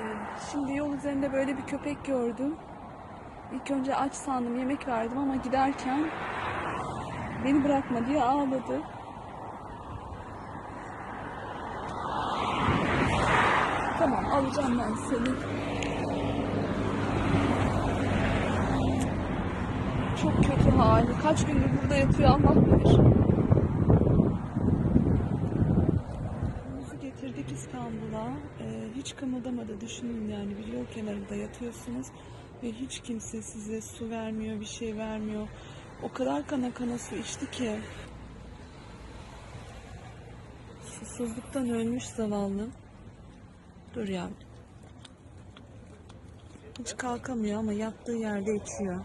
Ee, Şimdi yol üzerinde böyle bir köpek gördüm. İlk önce aç sandım, yemek verdim ama giderken beni bırakma diye ağladı. Tamam, alacağım ben seni. Çok kötü hali. Kaç gündür burada yatıyor Allah bilir. İstanbul'a. Ee, hiç kımıldamadı. Düşünün yani bir yol kenarında yatıyorsunuz ve hiç kimse size su vermiyor, bir şey vermiyor. O kadar kana kana su içti ki. Susuzluktan ölmüş zavallı. Dur yavrum. Hiç kalkamıyor ama yattığı yerde içiyor.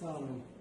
Solomon.